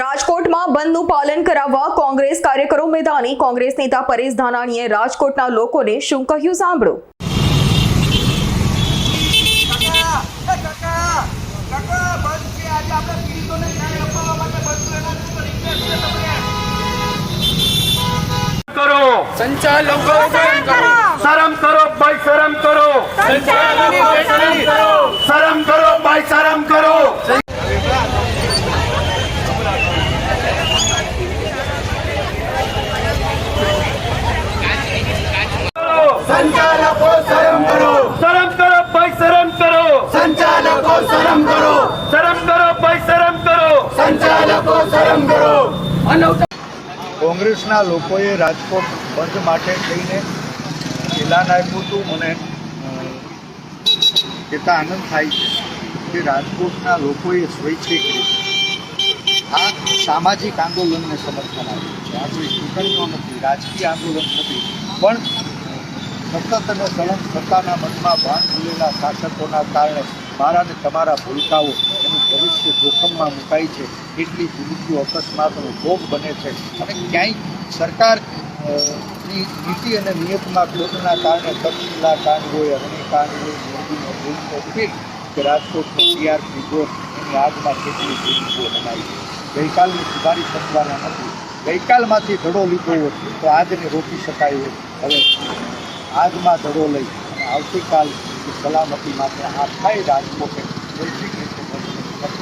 રાજકોટમાં બંધનું પાલન કરાવવા કોંગ્રેસ કાર્યકરો મેદાની. કોંગ્રેસ નેતા પરેશ ધાનાણીએ રાજકોટના લોકોને શું કહ્યું સાંભળો. કાકા, એ કાકા, કાકા, બંધ છે. આજે આપણે પીડિતોને ન્યાય અપાવવા માટે બંધ એના ઉપર રિક્વેસ્ટ છે તમને. કરો. સંચાલકો કરો. શરમ કરો ભાઈ શરમ કરો શરમ કરો ભાઈ શરમ કરો સંચાલકો શરમ કરો શરમ કરો ભાઈ શરમ કરો સંચાલકો શરમ કરો શરમ કરો ભાઈ શરમ કરો કોંગ્રેસના લોકોએ રાજકોટ બંધ માટે થઈને એલાન આપ્યું હતું. મને કહેતા આનંદ થાય છે કે રાજકોટના લોકોએ સ્વૈચ્છિક આ સામાજિક આંદોલનને સમર્થન આપ્યું છે. આ કોઈ ચૂંટણીઓ નથી, રાજકીય આંદોલન નથી. પણ સતત અને સળંગ સત્તાના મનમાં ભાન ભૂલેલા શાસકોના કારણે મારા ને તમારા ભૂલકાઓ એનું ભવિષ્ય જોખમમાં મુકાય છે એટલી મૃત્યુ અકસ્માતનો ભોગ બને છે. અને ક્યાંય સરકારની નીતિ અને નિયતમાં ખોટના કારણે તક્ષશિલા કાંડ હોય અગ્નિકાંડ હોય, મોરબીનો ભૂલનો ફીલ કે રાજકોટનો ટીઆરપી ઝોન એની આગમાં કેટલી ભૂમિકો બનાવી ગઈકાલને સુધારી શકવાના નથી. ગઈકાલમાંથી ધડો લીધો હોત તો આજને રોકી શકાય હોત. હવે આજમાં ધડો લઈ અને આવતીકાલ સલામતી માટે આખાય રાજકોટે વૈશ્વિક રીતે બનીને સમર્થન આપ્યું ત્યારે તમામ